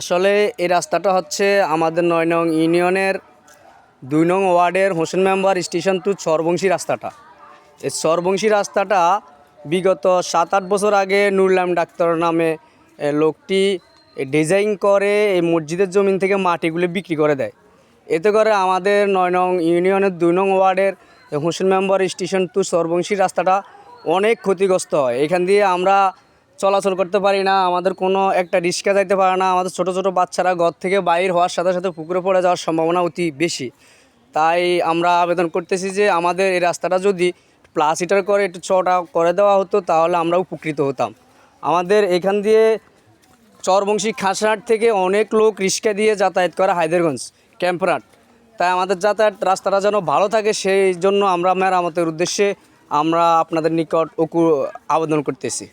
আসলে এই রাস্তাটা হচ্ছে আমাদের নয় নং ইউনিয়নের দুই নং ওয়ার্ডের Hossain member station to Charbangshi রাস্তাটা। এই চরবংশী রাস্তাটা বিগত সাত আট বছর আগে নুরলাম ডাক্তার নামে লোকটি ডিজাইন করে এই মসজিদের জমিন থেকে মাটিগুলো বিক্রি করে দেয়। এতে করে আমাদের নয় নং ইউনিয়নের দুই নং ওয়ার্ডের Hossain member station to Sarbangshi রাস্তাটা অনেক ক্ষতিগ্রস্ত হয়। এখান দিয়ে আমরা চলাচল করতে পারি না, আমাদের কোনো একটা রিক্সা যাইতে পারে না, আমাদের ছোট ছোট বাচ্চারা ঘর থেকে বাইর হওয়ার সাথে সাথে পুকুরে পড়ে যাওয়ার সম্ভাবনা অতি বেশি। তাই আমরা আবেদন করতেছি যে আমাদের এই রাস্তাটা যদি প্লাস হিটার করে একটু ছটা করে দেওয়া হতো, তাহলে আমরা উপকৃত হতাম। আমাদের এখান দিয়ে চরবংশী খাসড়াট থেকে অনেক লোক রিক্সা দিয়ে যাতায়াত করে হায়দারগঞ্জ, ক্যাম্পরাট। তাই আমাদের যাতায়াত রাস্তাটা যেন ভালো থাকে, সেই জন্য আমরা মেরামতের উদ্দেশ্যে আমরা আপনাদের নিকট আবেদন করতেছি।